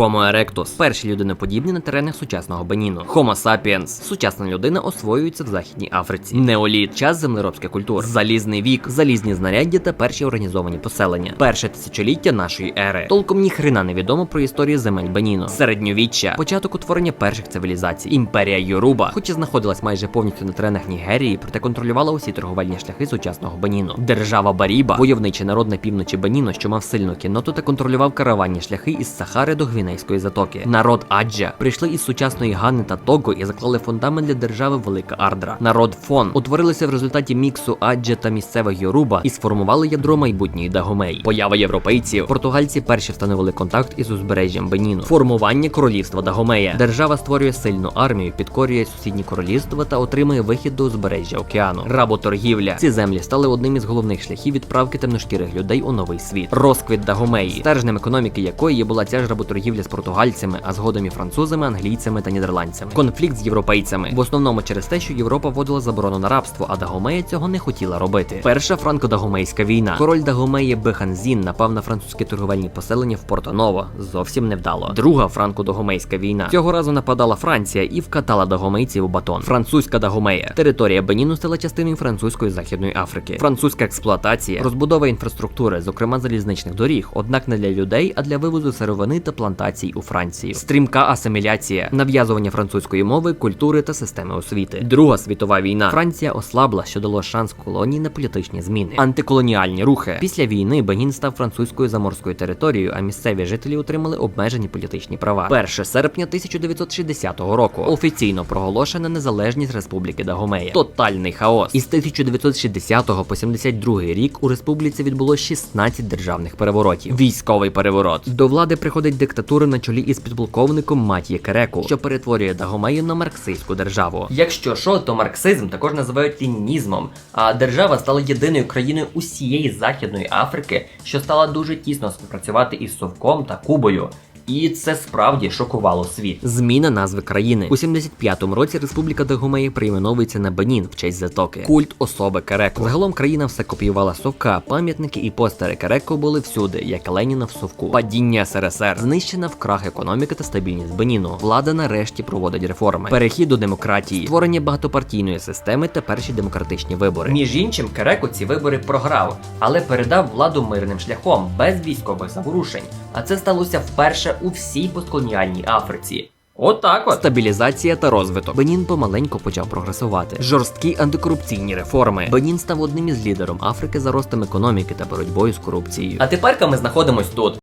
Homo erectus – перші людиноподібні на теренах сучасного Беніну. Homo sapiens – сучасна людина освоюється в Західній Африці. Неоліт час землеробських культур, залізний вік, залізні знаряддя та перші організовані поселення. Перше тисячоліття нашої ери. Толком ні хрена не відомо про історію земель Беніну. Середньовіччя, початок утворення перших цивілізацій. Імперія Йоруба, хоч і знаходилась майже повністю на теренах Нігерії, проте контролювала усі торговельні шляхи сучасного Беніну. Держава Баріба, войовничий народ на півночі Беніну, що мав сильну кінноту та контролював караванні шляхи із Сахари до Гвінейської затоки. Народ Аджа прийшли із сучасної Гани та Того і заклали фундамент для держави Велика Ардра. Народ Фон утворилися в результаті міксу Аджа та місцевих Йоруба і сформували ядро майбутньої Дагомеї. Поява європейців. Португальці перші встановили контакт із узбережжям Беніну. Формування королівства Дагомея. Держава створює сильну армію, підкорює сусідні королівства та отримує вихід до узбережжя океану. Работоргівля. Ці землі стали одним із головних шляхів відправки темношкірих людей у новий світ. Розквіт Дагомеї, стержнем економіки якої була ця ж работоргівля з португальцями, а згодом і французами, англійцями та нідерландцями. Конфлікт з європейцями в основному через те, що Європа вводила заборону на рабство, а Дагомея цього не хотіла робити. Перша франко-дагомейська війна. Король Дагомеї Беханзін напав на французькі торговельні поселення в Порто-Ново. Зовсім невдало. Друга франко-дагомейська війна. Цього разу нападала Франція і вкатала дагомейців у батон. Французька Дагомея. Територія Беніну стала частиною французької західної Африки. Французька експлуатація, розбудова інфраструктури, зокрема залізничних доріг, однак не для людей, а для вивозу сировини та плантацій у Францію. Стрімка асиміляція, нав'язування французької мови, культури та системи освіти. Друга світова війна. Франція ослабла, що дало шанс колонії на політичні зміни. Антиколоніальні рухи. Після війни Бенін став французькою заморською територією, а місцеві жителі отримали обмежені політичні права. 1 серпня 1960 року офіційно проголошена незалежність Республіки Дагомея. Тотальний хаос. Із 1960 по 72 рік у республіці відбуло 16 державних переворотів. Військовий переворот. До влади приходить диктатура на чолі із підполковником Матії Кереку, що перетворює Дагомею на марксистську державу. Якщо що, то марксизм також називають лінізмом. а держава стала єдиною країною усієї Західної Африки, що стала дуже тісно співпрацювати із Совком та Кубою. І це справді шокувало світ. Зміна назви країни у 75-му році Республіка Дагомеї перейменовується на Бенін в честь затоки. Культ особи Кереко. Загалом країна все копіювала совка. Пам'ятники і постери Кереко були всюди, як Леніна в совку. Падіння СРСР знищена вкрах економіки та стабільність Беніну. Влада нарешті проводить реформи. Перехід до демократії, створення багатопартійної системи та перші демократичні вибори. Між іншим, Кереко ці вибори програв, але передав владу мирним шляхом без військових заворушень. А це сталося вперше у всій постколоніальній Африці. Отак от стабілізація та розвиток. Бенін помаленьку почав прогресувати. Жорсткі антикорупційні реформи. Бенін став одним із лідером Африки за ростом економіки та боротьбою з корупцією. А тепер ми знаходимось тут.